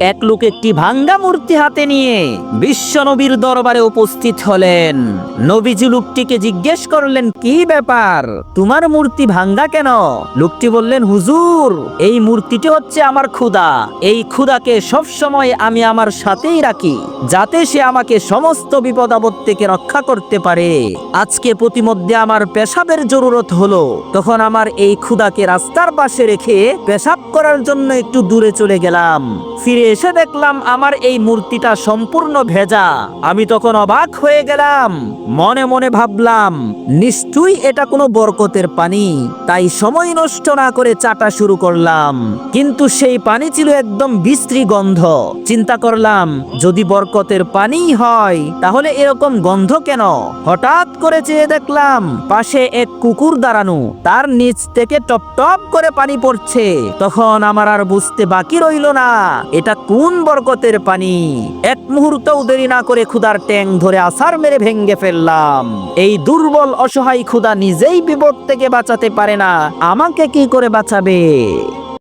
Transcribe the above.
এক লোক একটি ভাঙ্গা মূর্তি হাতে নিয়ে বিশ্ব নবীর দরবারে উপস্থিত হলেন। নবীজি লোকটিকে জিজ্ঞেস করলেন, কি ব্যাপার? তোমার মূর্তি ভাঙ্গা কেন? লোকটি বললেন, হুজুর, এই মূর্তিটি হচ্ছে আমার ক্ষুদা। এই ক্ষুদাকে সব সময় আমি আমার সাথেই রাখি, যাতে সে আমাকে সমস্ত বিপদ আপদ থেকে রক্ষা করতে পারে। আজকে প্রতিমধ্যে আমার পেশাবের জরুরত হলো। তখন আমার এই ক্ষুদাকে রাস্তার পাশে রেখে পেশাব করার জন্য একটু দূরে চলে গেলাম। ফিরে এসে দেখলাম আমার এই মূর্তিটা সম্পূর্ণ ভেজা। আমি তখন অবাক হয়ে গেলাম। মনে মনে ভাবলাম, নিশ্চয়ই এটা কোনো বরকতের পানি। তাই সময় নষ্ট না করে চাটা শুরু করলাম। কিন্তু সেই পানি ছিল একদম বিশ্রী গন্ধ। চিন্তা করলাম, যদি বরকতের পানি হয়, তাহলে এরকম গন্ধ কেন? হঠাৎ করে চেয়ে দেখলাম, পাশে এক কুকুর দাঁড়ানো। তার নিচ থেকে টপ টপ করে পানি পড়ছে। তখন আমার আর বুঝতে বাকি রইল না। এটা কোন বরকতের পানি? এক মুহূর্তও দেরি না করে ক্ষুদার ট্যাং ধরে আসার মেরে ভেঙ্গে ফেললাম। এই দুর্বল, অসহায় ক্ষুদা নিজেই বিপদ থেকে বাঁচাতে পারে না। আমাকে কি করে বাঁচাবে?